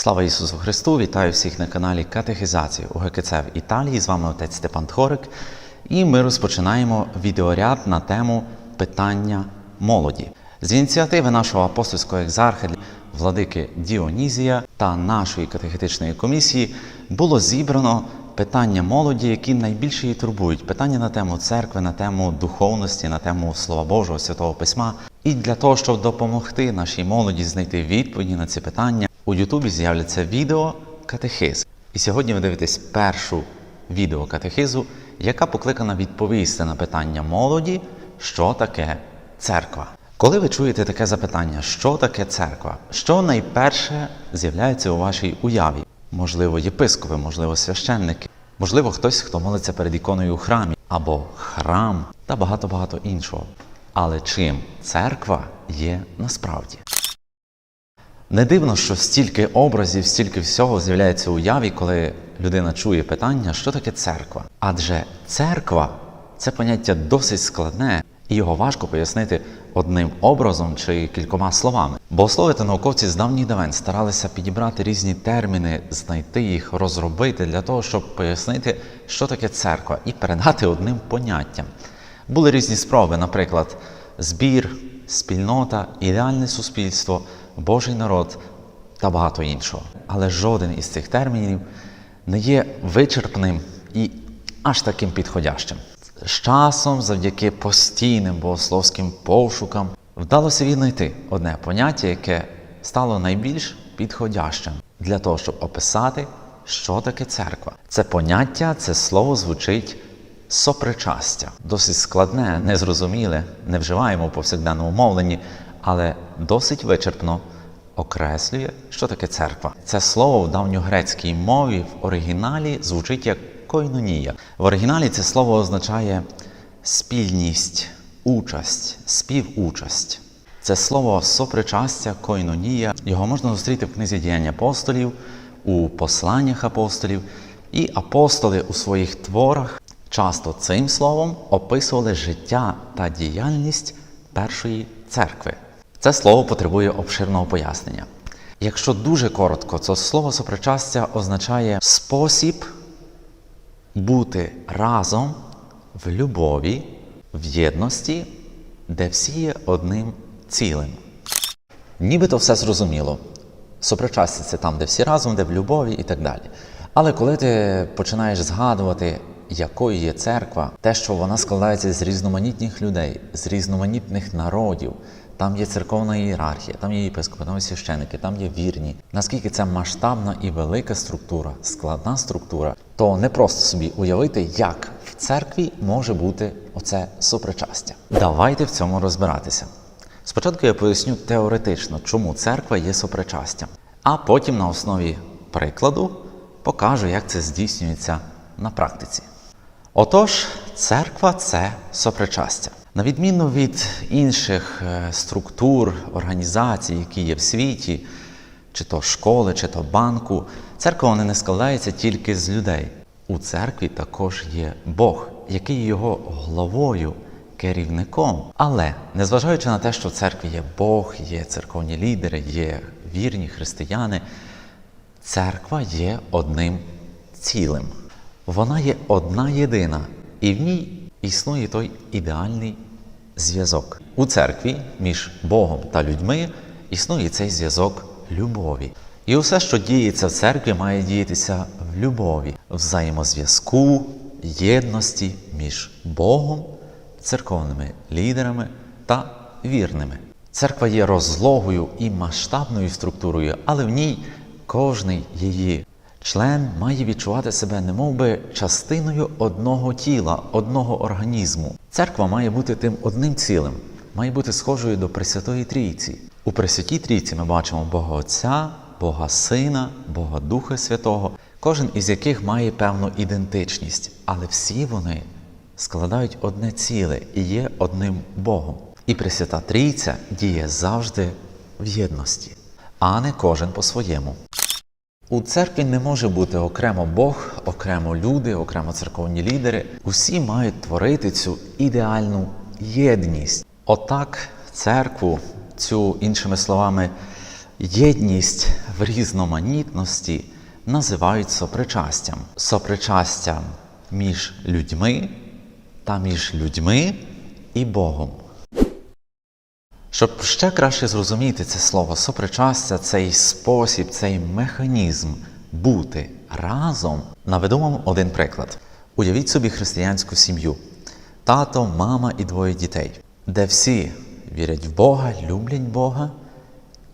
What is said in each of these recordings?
Слава Ісусу Христу! Вітаю всіх на каналі Катехізації у ГКЦ в Італії. З вами отець Степан Тхорик. І ми розпочинаємо відеоряд на тему питання молоді. З ініціативи нашого апостольського екзарха владики Діонізія та нашої катехетичної комісії було зібрано питання молоді, які найбільше її турбують. Питання на тему церкви, на тему духовності, на тему Слова Божого, Святого Письма. І для того, щоб допомогти нашій молоді знайти відповіді на ці питання, у Ютубі з'являться відео катехиз. І сьогодні ви дивитесь першу відео катехизу, яка покликана відповісти на питання молоді, що таке церква. Коли ви чуєте таке запитання, що таке церква, що найперше з'являється у вашій уяві? Можливо, єпископи, можливо, священники, можливо, хтось, хто молиться перед іконою у храмі, або храм та багато-багато іншого. Але чим церква є насправді? Не дивно, що стільки образів, стільки всього з'являється уяві, коли людина чує питання, що таке церква. Адже церква це поняття досить складне, і його важко пояснити одним образом чи кількома словами. Богослови та науковці з давніх давен старалися підібрати різні терміни, знайти їх, розробити для того, щоб пояснити, що таке церква, і передати одним поняттям. Були різні спроби, наприклад, збір, спільнота, ідеальне суспільство, Божий народ та багато іншого. Але жоден із цих термінів не є вичерпним і аж таким підходящим. З часом, завдяки постійним богословським пошукам, вдалося віднайти одне поняття, яке стало найбільш підходящим для того, щоб описати, що таке церква. Це поняття, це слово звучить сопричастя. Досить складне, незрозуміле, не вживаємо у повсякденному мовленні, але досить вичерпно окреслює, що таке церква. Це слово в давньогрецькій мові в оригіналі звучить як койнонія. В оригіналі це слово означає спільність, участь, співучасть. Це слово сопричастя, койнонія. Його можна зустріти в книзі діянь апостолів, у посланнях апостолів, і апостоли у своїх творах часто цим словом описували життя та діяльність першої церкви. Це слово потребує обширного пояснення. Якщо дуже коротко, то слово сопричастя означає спосіб бути разом в любові, в єдності, де всі є одним цілим. Нібито все зрозуміло. Сопричастя це там, де всі разом, де в любові і так далі. Але коли ти починаєш згадувати, якою є церква, те, що вона складається з різноманітних людей, з різноманітних народів, там є церковна ієрархія, там є єпископи, там є священики, там є вірні. Наскільки це масштабна і велика структура, складна структура, то не просто собі уявити, як в церкві може бути оце сопричастя. Давайте в цьому розбиратися. Спочатку я поясню теоретично, чому церква є сопричастям, а потім на основі прикладу покажу, як це здійснюється на практиці. Отож, церква це сопричастя. На відміну від інших е, структур, організацій, які є в світі, чи то школи, чи то банку, церква не складається тільки з людей. У церкві також є Бог, який є його головою, керівником. Але незважаючи на те, що в церкві є Бог, є церковні лідери, є вірні християни, церква є одним цілим. Вона є одна єдина, і в ній існує той ідеальний зв'язок. У церкві між Богом та людьми існує цей зв'язок любові. І усе, що діється в церкві, має діятися в любові, взаємозв'язку, єдності між Богом, церковними лідерами та вірними. Церква є розлогою і масштабною структурою, але в ній кожний її член має відчувати себе немовби частиною одного тіла, одного організму. Церква має бути тим одним цілим, має бути схожою до Пресвятої Трійці. У Пресвятій Трійці ми бачимо Бога Отця, Бога Сина, Бога Духа Святого, кожен із яких має певну ідентичність, але всі вони складають одне ціле і є одним Богом. І Пресвята Трійця діє завжди в єдності, а не кожен по-своєму. У церкві не може бути окремо Бог, окремо люди, окремо церковні лідери. Усі мають творити цю ідеальну єдність. Отак церкву, цю іншими словами, єдність в різноманітності називають сопричастям. Сопричастям між людьми та між людьми і Богом. Щоб ще краще зрозуміти це слово сопричастя, цей спосіб, цей механізм бути разом, наведу вам один приклад. Уявіть собі християнську сім'ю: тато, мама і двоє дітей, де всі вірять в Бога, люблять Бога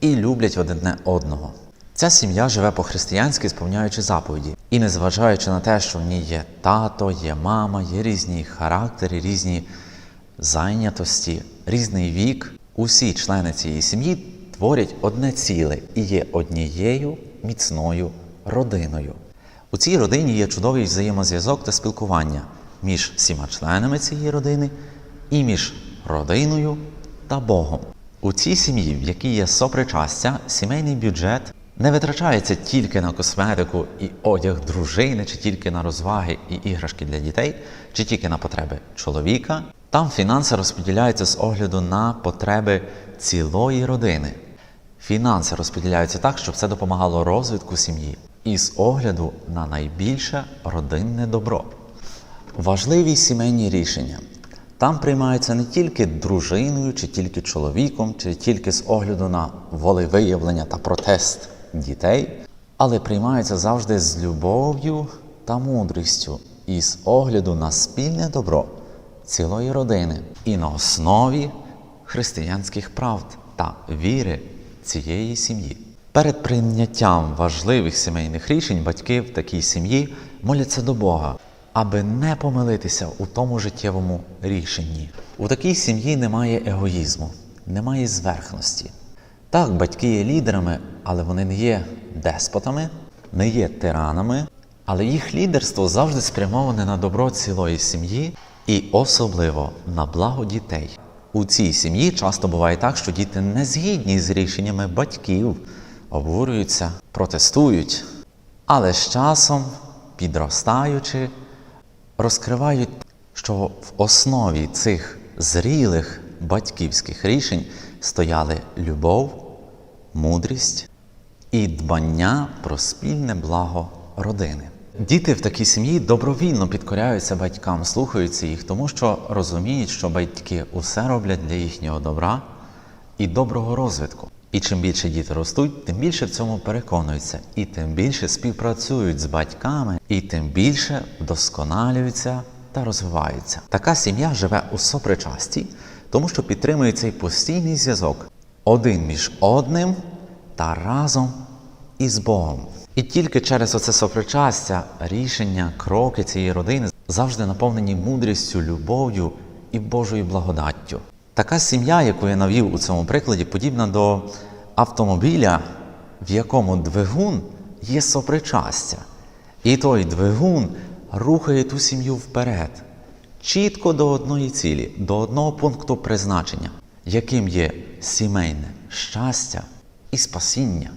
і люблять одне одного. Ця сім'я живе по-християнськи, сповняючи заповіді. І незважаючи на те, що в ній є тато, є мама, є різні характери, різні зайнятості, різний вік, усі члени цієї сім'ї творять одне ціле і є однією міцною родиною. У цій родині є чудовий взаємозв'язок та спілкування між всіма членами цієї родини і між родиною та Богом. У цій сім'ї, в якій є сопричастя, сімейний бюджет не витрачається тільки на косметику і одяг дружини, чи тільки на розваги і іграшки для дітей, чи тільки на потреби чоловіка. Там фінанси розподіляються з огляду на потреби цілої родини. Фінанси розподіляються так, щоб це допомагало розвитку сім'ї і з огляду на найбільше родинне добро. Важливі сімейні рішення. Там приймаються не тільки дружиною, чи тільки чоловіком, чи тільки з огляду на волевиявлення та протест дітей, але приймаються завжди з любов'ю та мудрістю і з огляду на спільне добро цілої родини і на основі християнських правд та віри цієї сім'ї. Перед прийняттям важливих сімейних рішень батьки в такій сім'ї моляться до Бога, аби не помилитися у тому життєвому рішенні. У такій сім'ї немає егоїзму, немає зверхності. Так, батьки є лідерами, але вони не є деспотами, не є тиранами, але їх лідерство завжди спрямоване на добро цілої сім'ї і особливо на благо дітей. У цій сім'ї часто буває так, що діти не згідні з рішеннями батьків, обурюються, протестують, але з часом, підростаючи, розкривають, що в основі цих зрілих батьківських рішень стояли любов, мудрість і дбання про спільне благо родини. Діти в такій сім'ї добровільно підкоряються батькам, слухаються їх, тому що розуміють, що батьки усе роблять для їхнього добра і доброго розвитку. І чим більше діти ростуть, тим більше в цьому переконуються, і тим більше співпрацюють з батьками, і тим більше вдосконалюються та розвиваються. Така сім'я живе у сопричасті, тому що підтримує цей постійний зв'язок один між одним та разом із Богом. І тільки через оце сопричастя, рішення, кроки цієї родини завжди наповнені мудрістю, любов'ю і Божою благодаттю. Така сім'я, яку я навів у цьому прикладі, подібна до автомобіля, в якому двигун є сопричастя. І той двигун рухає ту сім'ю вперед, чітко до одної цілі, до одного пункту призначення, яким є сімейне щастя і спасіння.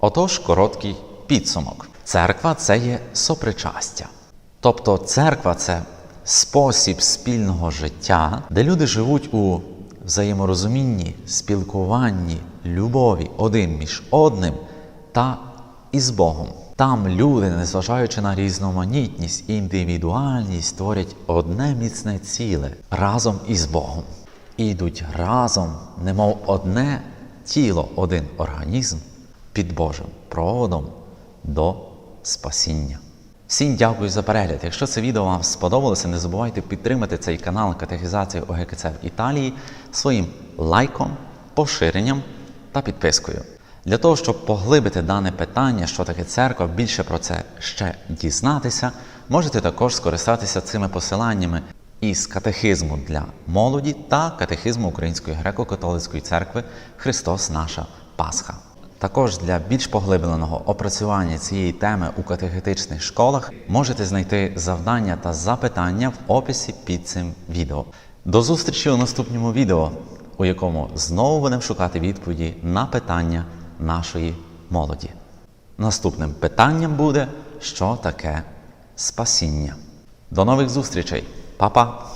Отож, короткий підсумок. Церква це є сопричастя. Тобто церква це спосіб спільного життя, де люди живуть у взаєморозумінні, спілкуванні, любові один між одним та із Богом. Там люди, незважаючи на різноманітність і індивідуальність, творять одне міцне ціле разом із Богом. І йдуть разом, немов одне тіло, один організм під Божим проводом до спасіння. Всім дякую за перегляд. Якщо це відео вам сподобалося, не забувайте підтримати цей канал Катехізації ОГКЦ в Італії своїм лайком, поширенням та підпискою. Для того, щоб поглибити дане питання, що таке церква, більше про це ще дізнатися, можете також скористатися цими посиланнями із катехизму для молоді та катехизму Української греко-католицької церкви Христос наша Пасха. Також для більш поглибленого опрацювання цієї теми у катехетичних школах можете знайти завдання та запитання в описі під цим відео. До зустрічі у наступному відео, у якому знову будемо шукати відповіді на питання нашої молоді. Наступним питанням буде, що таке спасіння. До нових зустрічей, Па-па!